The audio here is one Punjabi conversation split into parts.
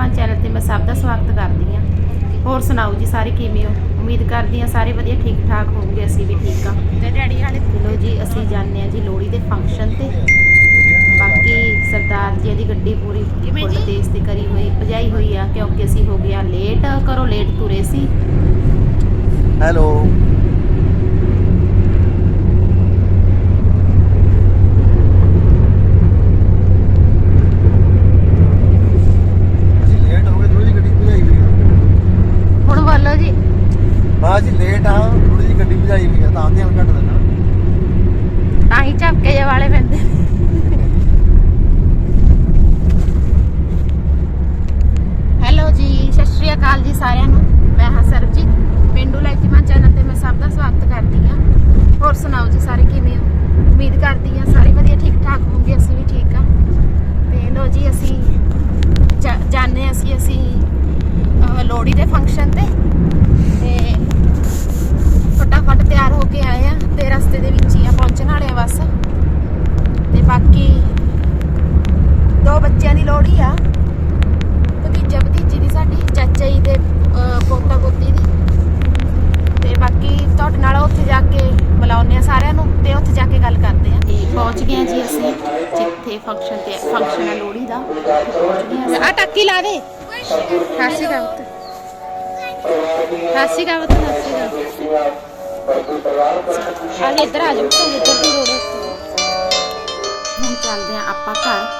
ਧੀਮਾਨ ਚੈਨਲ ਤੇ ਮੈਂ ਸਭ ਦਾ ਸਵਾਗਤ ਕਰਦੀ ਹਾਂ। ਹੋਰ ਸੁਣਾਓ ਜੀ ਸਾਰੇ ਕਿਵੇਂ ਹੋ? ਉਮੀਦ ਕਰਦੀ ਹਾਂ ਸਾਰੇ ਵਧੀਆ ਠੀਕ ਠਾਕ ਹੋਵੋਗੇ ਅਸੀਂ ਵੀ ਠੀਕ ਹਾਂ। ਤੇ ਡੈਡੀ ਹਾਲੇ ਚਲੋ ਜੀ ਅਸੀਂ ਜਾਂਦੇ ਹਾਂ ਜੀ ਲੋਹੜੀ ਦੇ ਫੰਕਸ਼ਨ ਤੇ। ਬਾਕੀ ਸਰਦਾਰ ਜੀ ਦੀ ਗੱਡੀ ਪੂਰੀ ਕਿਵੇਂ ਫੁੱਲ ਜੀ? ਤੇਜ਼ ਤੇ ਕਰੀ ਹੋਈ ਭਜਾਈ ਹੋਈ ਆ ਕਿਉਂਕਿ ਅਸੀਂ ਹੋ ਗਿਆ ਲੇਟ ਕਰੋ ਲੇਟ ਤੁਰੇ ਸੀ। ਹੈਲੋ ਅਸੀਂ ਲੇਟ ਹੋ ਗਏ ਥੋੜੀ ਜਿਹੀ ਗੱਡੀ ਭਜਾਈ ਵੀ ਆ ਹੁਣ ਬੋਲੋ ਜੀ ਹਾਂ ਅਸੀਂ ਲੇਟ ਆ ਥੋੜੀ ਜਿਹੀ ਗੱਡੀ ਭਜਾਈ ਵੀ ਆ ਤਾਂ ਧਿਆਨ ਘੱਟ ਦੇਣਾ ਤਾਂ ਹੀ ਝਪਕੇ ਜੇ ਵਾਲੇ ਪੈਂਦੇ ਹੈਲੋ ਜੀ ਸਤਿ ਸ਼੍ਰੀ ਅਕਾਲ ਜੀ ਸਾਰਿਆਂ ਨੂੰ ਮੈਂ ਹਾਂ ਸਰਬਜੀਤ ਪਿੰਡੂ ਲਾਈਟੀਮਾ ਚੈਨਲ ਤੇ ਮੈਂ ਸਭ ਦਾ ਸਵਾਗਤ ਕਰਦੀ ਹਾਂ ਹੋਰ ਸੁਣਾਓ ਜੀ ਸਾਰੇ ਕਿਵੇਂ ਹੋ ਉਮੀਦ ਕਰਦੀ ਹਾਂ ਸਾਰੇ ਵਧੀਆ ਠੀਕ ਠਾਕ ਹੋਣਗੇ ਅਸੀਂ ਵੀ ਠੀਕ ਆ ਤੇ ਲੋ ਜੀ ਅਸੀਂ ਜਾ- ਜਾਂਦੇ ਹਾਂ ਅਸੀਂ ਅਸੀਂ ਅਹ, ਲੋਹੜੀ ਦੇ ਫੰਕਸ਼ਨ ਤੇ ਤੇ ਫਟਾਫਟ ਤਿਆਰ ਹੋ ਕੇ ਆਏ ਆ ਤੇ ਰਸਤੇ ਦੇ ਵਿੱਚ ਹੀ ਆ ਪਹੁੰਚਣ ਵਾਲੇ ਆ ਬਸ ਤੇ ਬਾਕੀ ਦੋ ਬੱਚਿਆਂ ਦੀ ਲੋਹੜੀ ਆ ਭਤੀਜਾ ਭਤੀਜੀ ਦੀ ਸਾਡੀ ਚਾਚਾ ਜੀ ਦੇ ਅਹ, ਪੋਤਾ ਪੋਤੀ ਦੀ ਤੇ ਬਾਕੀ ਤੁਹਾਡੇ ਨਾਲ ਉੱਥੇ ਜਾ ਕੇ ਮਿਲਾਉਂਦੇ ਆ ਸਾਰਿਆਂ ਨੂੰ ਤੇ ਉੱਥੇ ਜਾ ਕੇ ਗੱਲ ਕਰਦੇ ਆ ਤੇ ਪਹੁੰਚ ਗਏ ਆ ਜੀ ਅਸੀਂ ਜਿੱਥੇ ਫੰਕਸ਼ਨ ਤੇ ਫੰਕਸ਼ਨ ਆ ਲੋਹੜੀ ਦਾ ਪਹੁੰਚ ਗਏ ਆ ਟੱਕੀ ਲਾ ਦੇ ਹਾਸੀ ਦਾ ਉੱਤੇ ਹਾਸੀ ਦਾ ਉੱਤੇ ਹਾਸੀ ਦਾ ਆ ਇੱਧਰ ਆ ਜਾਓ ਇੱਧਰ ਦੀ ਰੋਡ ਹੁਣ ਚੱਲਦੇ ਆ ਆਪਾਂ ਘਰ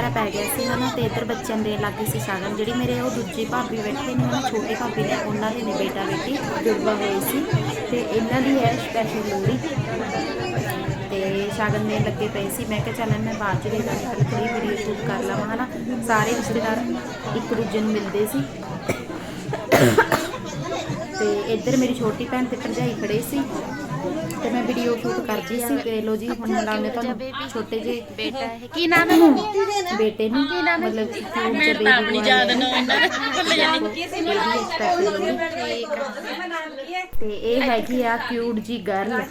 ਵਗੈਰਾ ਪੈ ਗਿਆ ਸੀ ਹਨਾ ਤੇ ਇੱਧਰ ਬੱਚਿਆਂ ਦੇ ਲੱਗੇ ਸੀ ਸ਼ਗਨ ਜਿਹੜੀ ਮੇਰੇ ਉਹ ਦੂਜੀ ਭਾਬੀ ਬੈਠੇ ਨੇ ਹਨਾ ਛੋਟੀ ਭਾਬੀ ਨੇ, ਉਹਨਾਂ ਦੇ ਨੇ ਬੇਟਾ ਬੇਟੀ ਜੁੜਵਾ ਹੋਏ ਸੀ ਤੇ ਇਹਨਾਂ ਦੀ ਹੈ ਸਪੈਸ਼ਲ ਲੋਹੜੀ। ਤੇ ਸ਼ਗਨ ਦੇ ਲੱਗੇ ਪਏ ਸੀ, ਮੈਂ ਕਿਹਾ ਚੱਲ ਮੈਂ ਬਾਅਦ ਚ ਦੇ ਦਾਂਗੀ ਥੋੜੀ ਵੀਡੀਓ ਸ਼ੂਟ ਕਰ ਲਵਾਂ, ਹਨਾ? ਸਾਰੇ ਰਿਸ਼ਤੇਦਾਰ ਇੱਕ ਦੂਜੇ ਨੂੰ ਮਿਲਦੇ ਸੀ। ਤੇ ਇੱਧਰ ਮੇਰੀ ਛੋਟੀ ਭੈਣ ਤੇ ਭਰਜਾਈ ਖੜੇ ਸੀ। ਤੇ ਮੈਂ ਵੀਡੀਓ ਸ਼ੂਟ ਕਰਦੀ ਸੀ ਤੇ ਲੋ ਜੀ ਹੁਣ ਮਿਲਾਉਂਦੇ ਤੁਹਾਨੂੰ ਛੋਟੇ ਜਿਹੇ ਬੇਟਾ ਹੈ ਕੀ ਨਾਮ ਹੈ ਬੇਟੇ ਨੂੰ ਮਤਲਬ ਕਿ ਫੋਨ ਮੈਂ ਚ ਤਾਂ ਆਪ ਨਹੀਂ ਯਾਦ ਨਾ ਇਹਨਾਂ ਦਾ ਭੁੱਲ ਜਾਂਦੀ। ਤੇ ਇਹ ਹੈਗੀ ਆ ਕਿਊਟ ਜੀ ਗਰਲ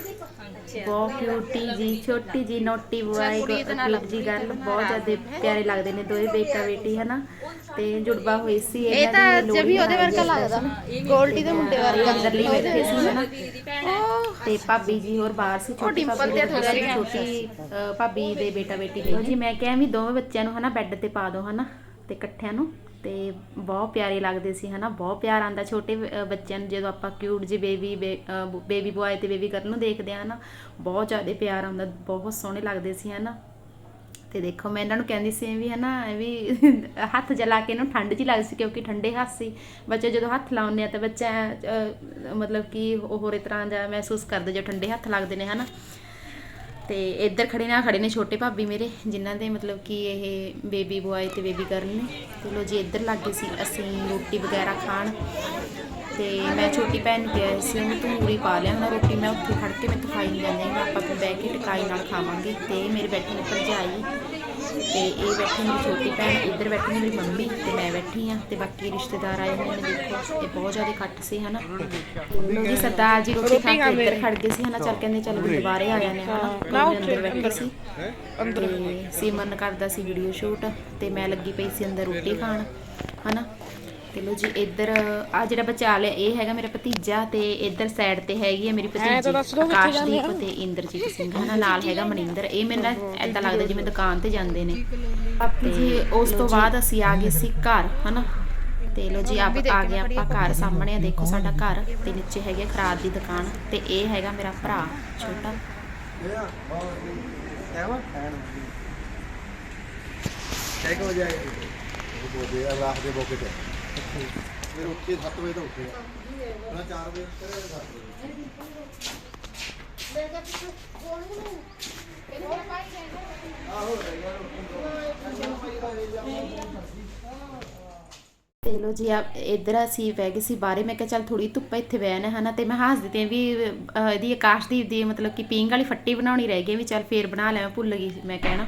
ਬਹੁਤ ਕਿਊਟੀ ਜੀ ਛੋਟੀ ਜੀ ਨੋਟੀ ਬੁਆਈ ਕਿਊਟ ਜੀ ਗਰਲ ਬਹੁਤ ਜ਼ਿਆਦਾ ਪਿਆਰੇ ਲੱਗਦੇ ਨੇ ਦੋਵੇਂ ਬੇਟਾ ਬੇਟੀ ਹਨਾ? ਤੇ ਜੁੜਵਾ ਹੋਈ ਸੀ ਇਹ ਤਾਂ ਦੀ ਜਮੀ ਉਹਦੇ ਵਰਗਾ ਲੱਗਦਾ ਸੀ। ਗੋਲਡੀ ਦੇ ਮੁੰਡੇ ਵਰਗਾ ਅੰਦਰਲੀ ਬੈਠੇ ਸੀ ਹਨਾ ਤੇ ਭਾਬੀ ਜੀ ਹੋਰ ਬਾਹਰ ਸੀ ਛੋਟੀ ਡਿੰਪਲ ਭਾਬੀ ਦੇ ਛੋਟੀ ਭਾਬੀ ਦੇ ਬੇਟਾ ਬੇਟੀ ਲਈ ਜੀ ਮੈਂ ਕਿਹਾ ਵੀ ਦੋਵੇਂ ਬੱਚਿਆਂ ਨੂੰ ਹਨਾ ਬੈੱਡ ਤੇ ਪਾ ਦਿਓ ਹਨਾ ਤੇ ਇਕੱਠਿਆਂ ਨੂੰ। ਅਤੇ ਬਹੁਤ ਪਿਆਰੇ ਲੱਗਦੇ ਸੀ ਹੈ ਨਾ ਬਹੁਤ ਪਿਆਰ ਆਉਂਦਾ ਛੋਟੇ ਬੱਚਿਆਂ ਨੂੰ ਜਦੋਂ ਆਪਾਂ ਕਿਊਟ ਜੀ ਬੇਬੀ ਬੇਬੀ ਬੁਆਏ ਅਤੇ ਬੇਬੀ ਗਰਲ ਨੂੰ ਦੇਖਦੇ ਆ ਨਾ ਬਹੁਤ ਜ਼ਿਆਦਾ ਪਿਆਰ ਆਉਂਦਾ, ਬਹੁਤ ਸੋਹਣੇ ਲੱਗਦੇ ਸੀ ਹੈ ਨਾ ਤੇ ਦੇਖੋ, ਮੈਂ ਇਹਨਾਂ ਨੂੰ ਕਹਿੰਦੀ ਸੀ ਵੀ, ਹਨਾ, ਇਹ ਵੀ ਹੱਥ ਜਲਾ ਕੇ ਇਹਨੂੰ ਠੰਡ ਜੀ ਲੱਗਦੀ ਸੀ ਕਿਉਂਕਿ ਠੰਡੇ ਹੱਥ ਸੀ। ਬੱਚੇ ਜਦੋਂ ਹੱਥ ਲਾਉਂਦੇ ਆ ਤਾਂ ਬੱਚਾ ਮਤਲਬ ਕਿ ਉਹ ਹੋਰ ਤਰ੍ਹਾਂ ਦਾ ਮਹਿਸੂਸ ਕਰਦੇ ਜੋ ਠੰਡੇ ਹੱਥ ਲੱਗਦੇ ਨੇ, ਹਨਾ? ਤੇ ਇੱਧਰ ਖੜੇ ਨਾ ਖੜੇ ਨੇ ਛੋਟੇ ਭਾਬੀ ਮੇਰੇ, ਜਿਨ੍ਹਾਂ ਦੇ ਮਤਲਬ ਕਿ ਇਹ ਬੇਬੀ ਬੁਆਏ ਤੇ ਬੇਬੀ ਗਰਲ ਨੇ। ਤੇ ਲੋ ਜੀ, ਇੱਧਰ ਗਏ ਸੀ ਅਸੀਂ ਰੋਟੀ ਵਗੈਰਾ ਖਾਣ। ਤੇ ਮੈਂ ਛੋਟੀ ਭੈਣ ਨੂੰ ਕਿਹਾ ਸੀ, ਉਹਨੂੰ ਤੂੰ ਮੂਰੀ ਪਾ ਲਿਆ, ਹੁਣ ਰੋਟੀ ਮੈਂ ਉੱਥੇ ਖੜ ਕੇ ਮੈਂ ਖਾਈ ਨਹੀਂ ਜਾਂਦੀ ਆਪਾਂ ਬਹਿ ਕੇ ਟਕਾਈ ਨਾਲ ਖਾਵਾਂਗੇ। ਤੇ ਮੇਰੇ ਬੈਠੇ ਨੇ ਭਰਜਾਈ। ਤੇ ਇਹ ਬੈਠੀ ਮੇਰੀ ਛੋਟੀ ਭੈਣ ਇੱਧਰ ਬੈਠੀ ਮੇਰੀ ਮੰਮੀ ਤੇ ਮੈਂ ਬੈਠੀ ਆ ਤੇ ਬਾਕੀ ਰਿਸ਼ਤੇਦਾਰ ਆਏ ਹੋਏ ਨੇ ਦੇਖੋ ਇਹ ਬਹੁਤ ਜ਼ਿਆਦਾ ਇਕੱਠ ਸੀ ਹਨਾ? ਲੋ ਜੀ ਸਰਦਾਰ ਜੀ ਰੋਟੀ ਖਾ ਕੇ ਇੱਧਰ ਖੜ ਗਏ ਸੀ ਹਨਾ? ਚੱਲ ਕਹਿੰਦੇ ਚੱਲ ਵੀ ਦੁਬਾਰੇ ਆ ਜਾਂਦੇ ਹਨਾ? ਮੈਂ ਅੰਦਰ ਬੈਠੀ ਸੀ। ਅੰਦਰ। ਸੀਮਨ ਕਰਦਾ ਸੀ ਵੀਡੀਓ ਸ਼ੂਟ ਤੇ ਮੈਂ ਲੱਗੀ ਪਈ ਸੀ ਅੰਦਰ ਰੋਟੀ ਖਾਣ ਹਨਾ? ਤੇ ਲੋ ਜੀ ਇੱਧਰ ਆ ਜਿਹੜਾ ਬਚਾ ਲਿਆ ਇਹ ਹੈਗਾ ਮੇਰਾ ਭਤੀਜਾ ਤੇ ਇੱਧਰ ਸਾਈਡ ਤੇ ਹੈਗੀ ਹੈ ਮੇਰੀ ਭਤੀਜੀ ਆਕਾਸ਼ਦੀਪ ਤੇ ਇੰਦਰਜੀਤ ਸਿੰਘ ਹਨਾ ਨਾਲ ਹੈਗਾ ਮਨਿੰਦਰ ਇਹ ਮੇਰੇ ਨਾਲ ਐਦਾਂ ਲੱਗਦਾ ਜਿਵੇਂ ਦੁਕਾਨ ਤੇ ਜਾਂਦੇ ਨੇ ਤੇ ਉਸ ਤੋਂ ਬਾਅਦ ਅਸੀਂ ਆ ਗਏ ਸੀ ਘਰ ਹਨਾ ਤੇ ਲੋ ਜੀ ਆਪ ਆ ਗਏ ਆਪਾਂ ਘਰ ਸਾਹਮਣੇ ਆ ਦੇਖੋ ਸਾਡਾ ਘਰ ਤੇ ਨੀਚੇ ਹੈਗੇ ਖਰਾਦ ਦੀ ਦੁਕਾਨ ਤੇ ਇਹ ਹੈਗਾ ਮੇਰਾ ਭਰਾ ਛੋਟਾ ਕੇ ਵਜੇ ਆਏ ਉਹ ਬੋਦੇ ਆ ਰਾਤ ਦੇ ਬੋਕੇ ਤੇ ਫਿਰ ਉੱਠੇ 7 ਵਜੇ ਤੋਂ ਉੱਠੇ ਉਹਨਾਂ 4 ਵਜੇ ਕਰੇ 7 ਵਜੇ ਤੇ ਲੋ ਜੀ ਆ ਇੱਧਰ ਅਸੀਂ ਬਹਿ ਗਏ ਸੀ ਬਾਹਰੇ। ਮੈਂ ਕਿਹਾ ਚੱਲ ਥੋੜੀ ਧੁੱਪ ਇੱਥੇ ਬਹਿਣ ਹਨਾ ਤੇ ਮੈਂ ਹੱਸਦੀ ਦਿੱਤੀ ਵੀ ਇਹਦੀ ਆਕਾਸ਼ਦੀਪ ਦੀ ਮਤਲਬ ਕਿ ਪੀਂਗ ਵਾਲੀ ਫੱਟੀ ਬਣਾਉਣੀ ਰਹਿ ਗਈ ਵੀ ਚੱਲ ਫੇਰ ਬਣਾ ਲੈ, ਮੈਂ ਭੁੱਲ ਗਈ ਮੈਂ ਕਹਿਣਾ।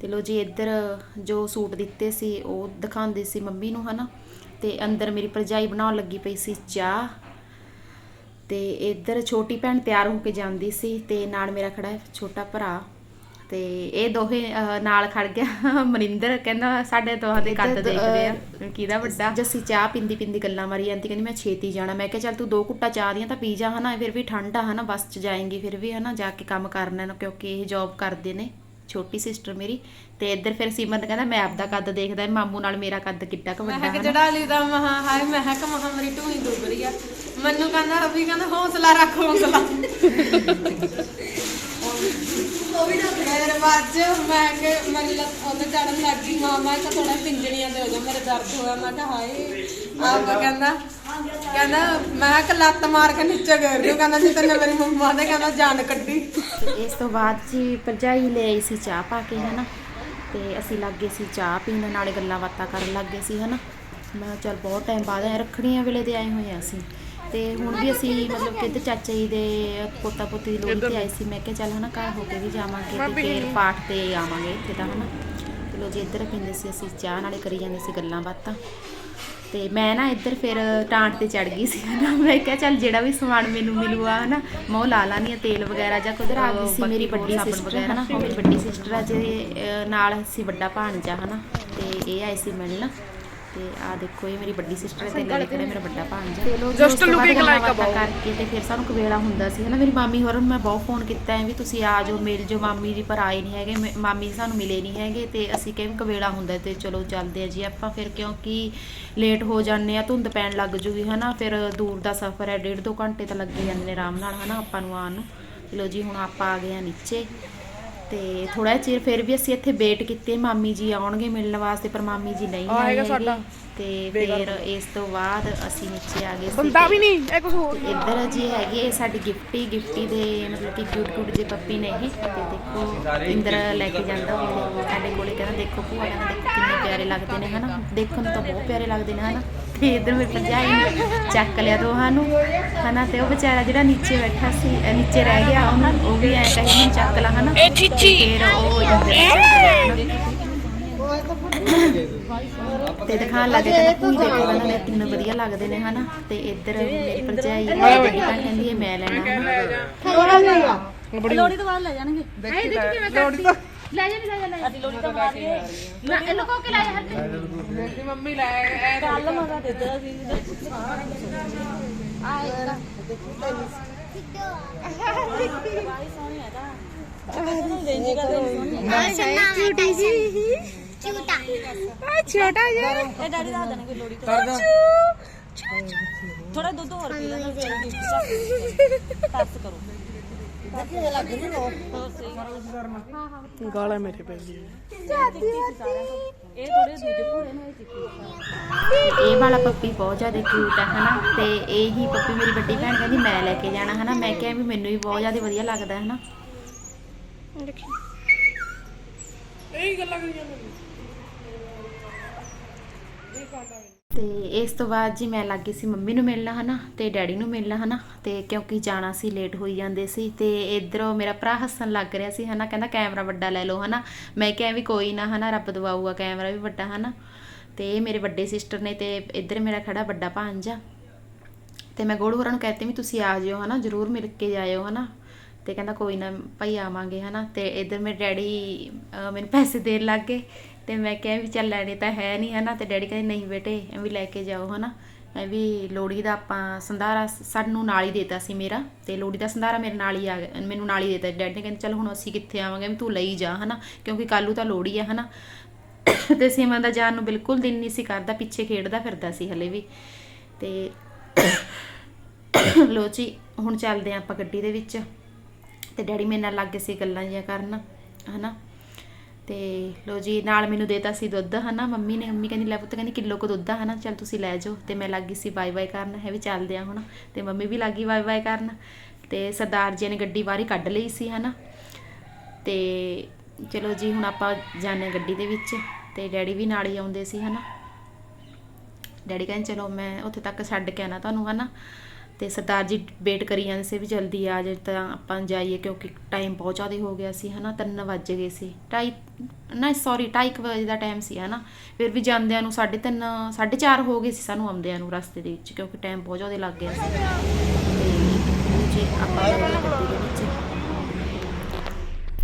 ਤੇ ਲੋ ਜੀ ਇੱਧਰ ਜੋ ਸੂਟ ਦਿੱਤੇ ਸੀ ਉਹ ਦਿਖਾਉਂਦੇ ਸੀ ਮੰਮੀ ਨੂੰ ਹਨਾ? ਤੇ ਅੰਦਰ ਮੇਰੀ ਭਰਜਾਈ ਬਣਾਉਣ ਲੱਗੀ ਪਈ ਸੀ ਚਾਹ। ਤੇ ਇੱਧਰ ਛੋਟੀ ਭੈਣ ਤਿਆਰ ਹੋ ਕੇ ਜਾਂਦੀ ਸੀ ਤੇ ਨਾਲ ਮੇਰਾ ਖੜਾ ਹੈ ਛੋਟਾ ਭਰਾ। ਤੇ ਇਹ ਦੋਹੇ ਨਾਲ ਖੜ ਗਿਆ ਮਨਿੰਦਰ ਕਹਿੰਦਾ ਸਾਡੇ ਦੋਹਾਂ ਦੇ ਕੱਦ ਦੇਖਦੇ ਆ। ਕਿਹਦਾ ਵੱਡਾ? ਜੱਸੀ ਚਾਹ ਪਿੰਦੀ ਪਿੰਦੀ ਗੱਲਾਂ ਮਾਰੀ ਜਾਂਦੀ ਕਹਿੰਦੀ ਮੈਂ ਛੇਤੀ ਜਾਣਾ। ਮੈਂ ਕਿਹਾ ਚੱਲ ਤੂੰ ਦੋ ਘੁੱਟਾ ਚਾਹ ਦੀਆਂ ਤਾਂ ਪੀ ਜਾ ਹਨਾ? ਫਿਰ ਵੀ ਠੰਡ ਆ ਹਨਾ? ਬੱਸ 'ਚ ਜਾਏਂਗੀ ਫਿਰ ਵੀ ਹਨਾ? ਜਾ ਕੇ ਕੰਮ ਕਰਨਾ ਨਾ ਕਿਉਂਕਿ ਇਹ ਜੌਬ ਕਰਦੇ ਨੇ। ਛੋਟੀ ਸਿਸਟਰ ਮੇਰੀ ਤੇ ਇੱਧਰ ਫਿਰ ਸਿਮਰਨ ਕਹਿੰਦਾ ਮੈਂ ਆਪਦਾ ਕੱਦ ਦੇਖਦਾ ਹੈ, ਮਾਮੂ ਨਾਲ ਮੇਰਾ ਕੱਦ ਕਿੱਡਾ ਕੁ ਵੱਡਾ ਹਨਾ? ਚੜਾ ਲਈ ਦਾ ਮਹਾ ਹਾਏ ਮਹਿਕ ਮਹਾ ਮੇਰੀ ਢੂਹੀ ਦੁੱਬ ਰਹੀ ਆ। ਮੈਨੂੰ ਕਹਿੰਦਾ ਰਵੀ ਕਹਿੰਦਾ ਹੌਸਲਾ ਰੱਖ ਹੌਸਲਾ। ਉਹ ਵੀ ਨਾ ਬਾਅਦ ਚ ਮੈਂ ਕਿ ਮੇਰੀ ਲੱਤ ਉਹਦੇ ਚੜਨ ਲੱਗ ਗਈ ਮਾਮਾ ਕਿ ਥੋੜਾ ਪਿੰਜਣੀਆਂ ਦੇ ਹੋ ਜਾ ਮੇਰੇ ਦਰਦ ਹੋਇਆ ਮੈਂ ਕਿਹਾ ਹਾਏ ਆਪ ਕਹਿੰਦਾ ਕਹਿੰਦਾ ਮੈਂ ਕਿ ਲੱਤ ਮਾਰ ਕੇ ਨੀਚੇ ਗਿਰ ਗਈ ਕਹਿੰਦਾ ਜੀ ਤੈਨੂੰ ਮੇਰੀ ਮੰਮਾ ਨੇ ਕਹਿੰਦਾ ਜਾਨ ਕੱਢੀ। ਤੇ ਇਸ ਤੋਂ ਬਾਅਦ ਜੀ ਭਰਜਾਈ ਲੈ ਆਈ ਸੀ ਚਾਹ ਪਾ ਕੇ ਹਨਾ? ਤੇ ਅਸੀਂ ਲੱਗੇ ਸੀ ਚਾਹ ਪੀਣ ਨਾਲੇ ਗੱਲਾਂ ਬਾਤਾਂ ਕਰਨ ਲੱਗੇ ਸੀ ਹਨਾ? ਮੈਂ ਚੱਲ ਬਹੁਤ ਟਾਈਮ ਬਾਅਦ ਆਏ ਰੱਖੜੀਆਂ ਵੇਲੇ ਦੇ ਆਏ ਹੋਏ ਆ ਅਸੀਂ। ਤੇ ਹੁਣ ਵੀ ਅਸੀਂ ਮਤਲਬ ਕਿ ਇੱਧਰ ਚਾਚਾ ਜੀ ਦੇ ਪੋਤਾ ਪੋਤੀ ਦੀ ਲੋਹੜੀ ਤੇ ਆਏ ਸੀ ਮੈਂ ਕਿਹਾ ਚੱਲ ਹਨਾ ਘਰ ਹੋ ਕੇ ਵੀ ਜਾਵਾਂਗੇ ਤੇ ਫੇਰ ਪਾਠ ਤੇ ਆਵਾਂਗੇ ਇੱਥੇ ਤਾਂ ਹਨਾ? ਚਲੋ ਜੀ ਇੱਧਰ ਪੀਂਦੇ ਸੀ ਅਸੀਂ ਚਾਹ ਨਾਲੇ ਕਰੀ ਜਾਂਦੇ ਸੀ ਗੱਲਾਂ ਬਾਤਾਂ। ਤੇ ਮੈਂ ਨਾ ਇੱਧਰ ਫਿਰ ਟਾਂਟ ਤੇ ਚੜ ਗਈ ਸੀ ਹਨਾ। ਮੈਂ ਕਿਹਾ ਚੱਲ ਜਿਹੜਾ ਵੀ ਸਮਾਨ ਮੈਨੂੰ ਮਿਲੂਆ ਹਨਾ ਮੈਂ ਉਹ ਲਾ ਲਾਨੀ ਆ ਤੇਲ ਵਗੈਰਾ ਜਾਂ ਕੁਦਰ ਆ ਗਈ ਸੀ ਮੇਰੀ ਵੱਡੀ ਸਿਸਟਰ ਹਨਾ ਮੇਰੀ ਵੱਡੀ ਸਿਸਟਰ ਆ ਅਹ, ਨਾਲ ਸੀ ਵੱਡਾ ਭਾਣਜਾ ਹਨਾ ਤੇ ਇਹ ਆਏ ਸੀ ਮਿਲਣ। ਤੇ ਆ ਦੇਖੋ ਇਹ ਮੇਰੀ ਵੱਡੀ ਸਿਸਟਰ ਤੇ ਨਾਲ ਖੜਾ ਮੇਰਾ ਵੱਡਾ ਭਾਣਜਾ। ਤੇ ਲੋ ਜਸਟ ਲੁਕਿੰਗ ਲਾਈਕ ਅ ਕਰਕੇ ਤੇ ਫਿਰ ਸਾਨੂੰ ਕਵੇਲਾ ਹੁੰਦਾ ਸੀ। ਹਨਾ ਮੇਰੀ ਮਾਮੀ ਹੋਰਾਂ ਨੂੰ ਮੈਂ ਬਹੁਤ ਫੋਨ ਕੀਤਾ ਐ ਵੀ ਤੁਸੀਂ ਆ ਜਾਓ ਮਿਲ ਜਾਓ। ਮਾਮੀ ਜੀ ਪਰ ਆਏ ਨਹੀਂ ਹੈਗੇ ਮਾਮੀ ਸਾਨੂੰ ਮਿਲੇ ਨਹੀਂ ਹੈਗੇ ਤੇ ਅਸੀਂ ਕਿਵੇਂ ਕਵੇਲਾ ਹੁੰਦਾ ਤੇ ਚਲੋ ਚੱਲਦੇ ਆ ਜੀ ਆਪਾਂ। ਫਿਰ ਕਿਉਂਕਿ ਲੇਟ ਹੋ ਜਾਂਦੇ ਆ ਧੁੰਦ ਪੈਣ ਲੱਗ ਜੂਗੀ ਹਨਾ ਫਿਰ ਦੂਰ ਦਾ ਸਫ਼ਰ ਹੈ ਡੇਢ ਦੋ ਘੰਟੇ ਤਾਂ ਲੱਗੇ ਜਾਂਦੇ ਨੇ ਆਰਾਮ ਨਾਲ ਹਨਾ ਆਪਾਂ ਨੂੰ ਆਉਣ ਨੂੰ। ਚਲੋ ਜੀ ਹੁਣ ਆਪਾਂ ਆ ਗਏ ਆ ਨੀਚੇ। ਤੇ ਥੋੜਾ ਚਿਰ ਫਿਰ ਵੀ ਅਸੀਂ ਇੱਥੇ ਵੇਟ ਕੀਤੇ ਮਾਮੀ ਜੀ ਆਉਣਗੇ ਮਿਲਣ ਵਾਸਤੇ ਪਰ ਮਾਮੀ ਜੀ ਨਹੀਂ ਆਏ ਹੈਗੇ। ਤੇ ਫਿਰ ਇਸ ਤੋਂ ਬਾਅਦ ਅਸੀਂ ਨੀਚੇ ਆ ਗਏ ਸੀ ਬੰਦਾ ਵੀ ਨਹੀਂ ਇਹ ਕੁਝ ਹੋਰ ਇੱਧਰ ਜੀ ਹੈਗੀ ਇਹ ਸਾਡੀ ਗਿਫਟੀ ਗਿਫਟੀ ਦੇ ਮਤਲਬ ਕਿ ਕਿਊਟ ਕਿਊਟ ਜਿਹੇ ਪੱਪੀ ਨੇ ਇਹ। ਤੇ ਦੇਖੋ ਇੰਦਰ ਲੈ ਕੇ ਜਾਂਦਾ ਉਹ ਸਾਡੇ ਕੋਲੇ ਕਹਿੰਦਾ ਦੇਖੋ ਭੂਆ ਕਹਿੰਦਾ ਦੇਖੋ ਕਿੰਨੇ ਪਿਆਰੇ ਲੱਗਦੇ ਨੇ ਹਨਾ? ਦੇਖਣ ਨੂੰ ਤਾਂ ਬਹੁਤ ਪਿਆਰੇ ਲੱਗਦੇ ਨੇ ਹਨਾ? ਤੇ ਇੱਧਰ ਮੇਰੀ ਭਰਜਾਈ ਨੇ ਚੱਕ ਲਿਆ ਦੋਹਾਂ ਨੂੰ ਹਨਾ ਤੇ ਉਹ ਵਿਚਾਰਾ ਜਿਹੜਾ ਨੀਚੇ ਬੈਠਾ ਸੀ ਅਹ ਨੀਚੇ ਰਹਿ ਗਿਆ ਉਹਨੂੰ ਉਹ ਵੀ ਐ ਕਹੀ ਮੈਨੂੰ ਚੱਕ ਲਾ ਹਨਾ ਇਹ ਚੀਚੀ ਫਿਰ ਉਹ ਨੇ। ਤੇ ਦਿਖਾਣ ਲੱਗੇ ਕਹਿੰਦਾ ਪੂਰੀ ਦੇਖੋ ਕਹਿੰਦਾ ਮੇਰੇ ਕਿੰਨੇ ਵਧੀਆ ਲੱਗਦੇ ਨੇ ਹਨਾ ਤੇ ਇੱਧਰ ਮੇਰੀ ਭਰਜਾਈ ਤਾਂ ਕਹਿੰਦੀ ਹੈ ਮੈਂ ਲੈਣਾ ਹਨਾ। ਲੋੜੀ ਤੋਂ ਬਾਅਦ ਲੈ ਜਾਣਗੇ ਲੋੜੀ ਤੋਂ ਲੈ ਜਾ ਲੈ ਜਾ ਲੈ ਜਾ। ਅਸੀਂ ਲੋੜੀ ਤੋਂ ਬਾਅਦ ਨਾ ਇਹ ਲੋਕੋ ਕੇ ਲੈ ਜਾ ਹਰ ਮੇਰੀ ਮੰਮੀ ਲੈ ਐ ਕੱਲ ਮਗਾ ਦੇ ਦਿੱਤਾ ਸੀ ਆ ਇੱਕ ਛੋਟੀ ਜੀ ਛੋਟਾ ਛੋਟਾ ਜਿਹਾ ਇਹ ਡੈਡੀ ਦਾ ਦੇਣਗੇ ਲੋੜੀ ਤੋਂ ਥੋੜਾ ਦੁੱਧ ਹੋਰ ਪੀ ਲੈਣਾ ਟੱਸ ਕਰੋ। ਗਾਲਾਂ ਮੇਰੇ ਪੈਂਦੀ ਇਹ ਥੋੜੇ ਦੂਜੇ ਭੂਰੇ ਨੇ ਚਿੱਟੀ ਇਹ ਵਾਲਾ ਪੱਪੀ ਬਹੁਤ ਜ਼ਿਆਦਾ ਕਿਊਟ ਹੈ ਹਨਾ? ਤੇ ਇਹ ਹੀ ਪੱਪੀ ਮੇਰੀ ਵੱਡੀ ਭੈਣ ਕਹਿੰਦੀ ਮੈਂ ਲੈ ਕੇ ਜਾਣਾ ਹਨਾ? ਮੈਂ ਕਿਹਾ ਵੀ ਮੈਨੂੰ ਵੀ ਬਹੁਤ ਜ਼ਿਆਦਾ ਵਧੀਆ ਲੱਗਦਾ ਹੈ ਹਨਾ? ਇਹ ਗੱਲਾਂ ਕਰੀ ਜਾਂਦੇ ਤੇ ਇਸ ਤੋਂ ਬਾਅਦ ਜੀ ਮੈਂ ਲੱਗੀ ਸੀ ਮੰਮੀ ਨੂੰ ਮਿਲਣਾ, ਹਨਾ, ਤੇ ਡੈਡੀ ਨੂੰ ਮਿਲਣਾ, ਹਨਾ, ਤੇ ਕਿਉਂਕਿ ਜਾਣਾ ਸੀ ਲੇਟ ਹੋਈ ਜਾਂਦੇ ਸੀ, ਤੇ ਇਧਰੋਂ ਮੇਰਾ ਭਰਾ ਹੱਸਣ ਲੱਗ ਰਿਹਾ ਸੀ, ਹਨਾ, ਕਹਿੰਦਾ ਕੈਮਰਾ ਵੱਡਾ ਲੈ ਲਓ, ਹਨਾ, ਮੈਂ ਕਿਹਾ ਵੀ ਕੋਈ ਨਾ, ਹਨਾ, ਰੱਬ ਦਵਾਊਗਾ, ਕੈਮਰਾ ਵੀ ਵੱਡਾ, ਹਨਾ, ਤੇ ਇਹ ਮੇਰੇ ਵੱਡੇ ਸਿਸਟਰ ਨੇ ਤੇ ਇੱਧਰ ਮੇਰਾ ਖੜਾ ਵੱਡਾ ਭਾਂਜਾ ਤੇ ਮੈਂ ਗੋੜੂ ਹੋਰਾਂ ਨੂੰ ਕਹਿੰਦੀ ਵੀ ਤੁਸੀਂ ਆ ਜਿਓ, ਹਨਾ, ਜਰੂਰ ਮਿਲ ਕੇ ਜਾਇਓ, ਹਨਾ, ਤੇ ਕਹਿੰਦਾ ਕੋਈ ਨਾ, ਭਾਈ ਆਵਾਂਗੇ, ਹਨਾ, ਤੇ ਇਧਰ ਮੇਰੇ ਡੈਡੀ ਮੈਨੂੰ ਪੈਸੇ ਦੇਣ ਲੱਗ ਗਏ ਤੇ ਮੈਂ ਕਿਹਾ ਵੀ ਚੱਲ ਲੈਣੇ ਤਾਂ ਹੈ ਨਹੀਂ ਹਨਾ, ਤੇ ਡੈਡੀ ਕਹਿੰਦੇ ਨਹੀਂ ਬੇਟੇ ਐਵੇਂ ਲੈ ਕੇ ਜਾਓ ਹਨਾ। ਐ ਵੀ ਲੋੜੀ ਦਾ ਆਪਾਂ ਸੰਧਾਰਾ ਸਾਨੂੰ ਨਾਲ ਹੀ ਦੇਤਾ ਸੀ ਮੇਰਾ, ਤੇ ਲੋੜੀ ਦਾ ਸੰਧਾਰਾ ਮੇਰੇ ਨਾਲ ਹੀ ਆ ਗਿਆ, ਮੈਨੂੰ ਨਾਲ ਹੀ ਦੇਤਾ। ਡੈਡੀ ਨੇ ਕਹਿੰਦੇ, ਚੱਲ ਹੁਣ ਅਸੀਂ ਕਿੱਥੇ ਆਵਾਂਗੇ, ਵੀ ਤੂੰ ਲਈ ਜਾ ਹਨਾ, ਕਿਉਂਕਿ ਕੱਲੂ ਤਾਂ ਲੋੜੀ ਆ ਹਨਾ। ਤੇ ਸੀਮਾ ਦਾ ਜਾਣ ਨੂੰ ਬਿਲਕੁਲ ਦਿਨ ਨਹੀਂ ਸੀ ਕਰਦਾ, ਪਿੱਛੇ ਖੇਡਦਾ ਫਿਰਦਾ ਸੀ ਹਲੇ ਵੀ। ਤੇ ਲੋ ਜੀ, ਹੁਣ ਚੱਲਦੇ ਆਂ ਆਪਾਂ ਗੱਡੀ ਦੇ ਵਿੱਚ। ਤੇ ਡੈਡੀ ਮੇਰੇ ਨਾਲ ਲੱਗੇ ਸੀ ਗੱਲਾਂ ਜਿਹੀਆਂ ਕਰਨ, ਹਨਾ। ਤੇ ਲੋ ਜੀ, ਨਾਲ ਮੈਨੂੰ ਦੇਤਾ ਸੀ ਦੁੱਧ ਹਨਾ। ਮੰਮੀ ਨੇ, ਮੰਮੀ ਕਹਿੰਦੀ, ਲੈ ਪੁੱਤ, ਕਹਿੰਦੀ ਕਿਲੋ ਕੋ ਦੁੱਧ ਆ ਹਨਾ, ਚੱਲ ਤੁਸੀਂ ਲੈ ਜਾਓ। ਤੇ ਮੈਂ ਲੱਗੀ ਸੀ ਬਾਏ ਬਾਏ ਕਰਨ ਹੈ ਵੀ ਚੱਲਦੇ ਆ ਹੁਣ। ਤੇ ਮੰਮੀ ਵੀ ਲੱਗੀ ਬਾਏ ਬਾਏ ਕਰਨ। ਤੇ ਸਰਦਾਰ ਜੀ ਨੇ ਗੱਡੀ ਬਾਹਰ ਹੀ ਕੱਢ ਲਈ ਸੀ ਹਨਾ। ਤੇ ਚਲੋ ਜੀ, ਹੁਣ ਆਪਾਂ ਜਾਣੇ ਗੱਡੀ ਦੇ ਵਿੱਚ। ਤੇ ਡੈਡੀ ਵੀ ਨਾਲ ਹੀ ਆਉਂਦੇ ਸੀ ਹਨਾ। ਡੈਡੀ ਕਹਿੰਦੇ, ਚਲੋ ਮੈਂ ਉੱਥੇ ਤੱਕ ਛੱਡ ਕੇ ਆਣਾ ਤੁਹਾਨੂੰ ਹਨਾ। ਅਤੇ ਸਰਦਾਰ ਜੀ ਵੇਟ ਕਰੀ ਜਾਂਦੇ ਸੀ ਵੀ ਜਲਦੀ ਆ ਜਾਏ, ਤਾਂ ਆਪਾਂ ਜਾਈਏ ਕਿਉਂਕਿ ਟਾਈਮ ਬਹੁਤ ਜ਼ਿਆਦਾ ਹੋ ਗਿਆ ਸੀ ਹੈ ਨਾ ਤਿੰਨ ਵੱਜ ਗਏ ਸੀ, ਢਾਈ ਨਾ ਸੌਰੀ 2:30 ਵਜੇ ਦਾ ਟਾਈਮ ਸੀ ਹੈ ਨਾ ਫਿਰ ਵੀ ਜਾਂਦਿਆਂ ਨੂੰ 3:30 4:30 ਹੋ ਗਏ ਸੀ ਸਾਨੂੰ ਆਉਂਦਿਆਂ ਨੂੰ ਰਸਤੇ ਦੇ ਵਿੱਚ ਕਿਉਂਕਿ ਟਾਈਮ ਬਹੁਤ ਜ਼ਿਆਦਾ ਲੱਗ ਗਿਆ ਸੀ। ਤੇ ਜੀ ਆਪਾਂ ਗੱਡੀ ਦੇ ਵਿੱਚ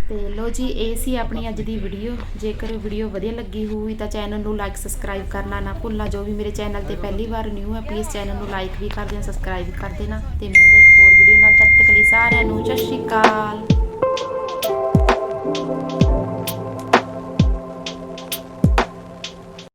ਤੇ ਲੋ ਜੀ, ਇਹ ਸੀ ਆਪਣੀ ਅੱਜ ਦੀ ਵੀਡੀਓ ਜੇਕਰ ਵੀਡੀਓ ਵਧੀਆ ਲੱਗੀ ਹੋਈ ਤਾਂ ਚੈਨਲ ਨੂੰ ਲਾਈਕ ਸਬਸਕ੍ਰਾਈਬ ਕਰਨਾ ਨਾ ਭੁੱਲਣਾ। ਜੋ ਵੀ ਮੇਰੇ ਚੈਨਲ ਤੇ ਪਹਿਲੀ ਵਾਰ ਨਿਊ ਹੈ ਪਲੀਜ਼ ਚੈਨਲ ਨੂੰ ਲਾਈਕ ਵੀ ਕਰ ਦੇਣਾ ਸਬਸਕ੍ਰਾਈਬ ਵੀ ਕਰ ਦੇਣਾ। ਤੇ ਮਿਲਦੇ ਇੱਕ ਹੋਰ ਵੀਡੀਓ ਨਾਲ। ਤਦ ਤੱਕ ਲਈ ਸਾਰਿਆਂ ਨੂੰ ਸਤਿ ਸ਼੍ਰੀ ਅਕਾਲ।